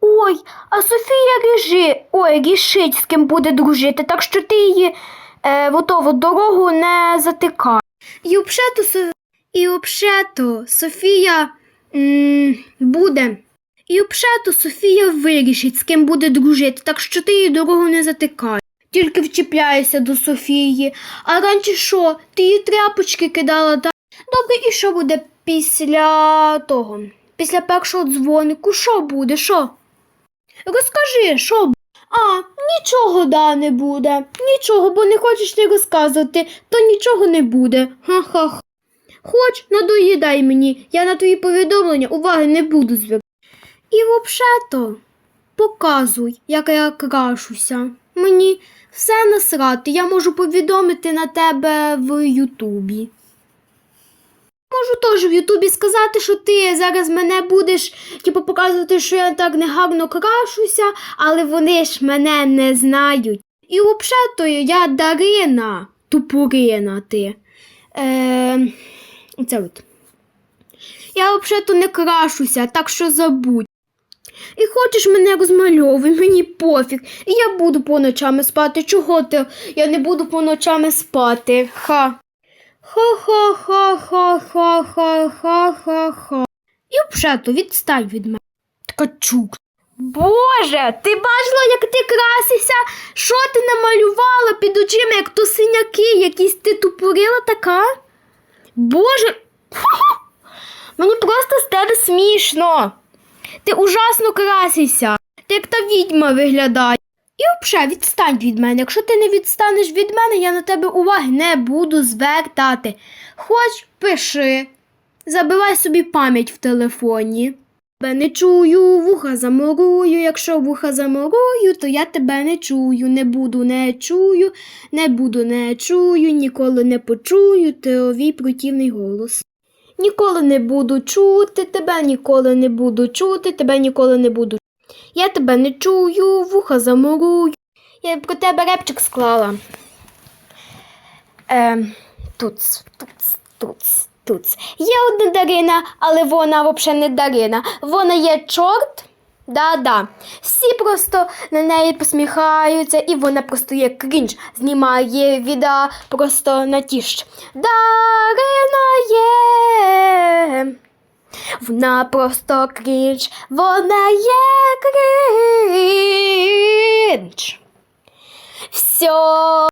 Ой, а Софія ріжи, ой, рішить, з ким буде дружити, так що ти її е, готову дорогу не затикай. І обшето, Со... і обшето Софія м, буде. І обшето Софія вирішить, з ким буде дружити, так що ти її дорогу не затикай. Тільки вчіпляєшся до Софії. А раніше що? Ти їй тряпочки кидала, так? Добре, і що буде після того? Після першого дзвонику, що буде? Що? Розкажи, що А, нічого да не буде. Нічого, бо не хочеш ти розказувати, то нічого не буде. Ха-ха-ха. Хоч надоїдай мені, я на твої повідомлення уваги не буду звертати. І взагалі-то показуй, як я крашуся. Мені все насрати, я можу повідомити на тебе в Ютубі. Можу теж в Ютубі сказати, що ти зараз мене будеш типу, показувати, що я так негарно крашуся, але вони ж мене не знають. І взагалі-то я Дарина, тупорина ти. Е, це от. Я взагалі-то не крашуся, так що забудь. І хочеш мене розмальовуй, мені пофіг. І я буду по ночами спати. Чого ти? Я не буду по ночами спати. Ха. Ха-ха-ха-ха-ха-ха-ха-ха. І взагалі відстань від мене. Ткачук. Боже, ти бачила, як ти красився? Що ти намалювала під очима, як то синяки, якісь ти тупорила така? Боже. Мені просто з тебе смішно. Ти ужасно красишся. Ти як та відьма виглядає. І взагалі відстань від мене. Якщо ти не відстанеш від мене, я на тебе уваги не буду звертати. Хоч пиши. Забивай собі пам'ять в телефоні. Тебе не чую, вуха заморую. Якщо вуха заморую, то я тебе не чую. Не буду, не чую, не буду, не чую, ніколи не почую теовій противний голос. Ніколи не буду чути тебе, ніколи не буду чути, тебе ніколи не буду. Я тебе не чую, вуха заморую. Я про тебе репчик склала. Ем, туц, туц, туц, туц. Є одна Дарина, але вона взагалі не Дарина. Вона є чорт. Да-да. Всі просто на неї посміхаються, і вона просто є крінж. Знімає відео просто на тіщ. Дарина є. Вона просто крінж, вона є крінж. Все.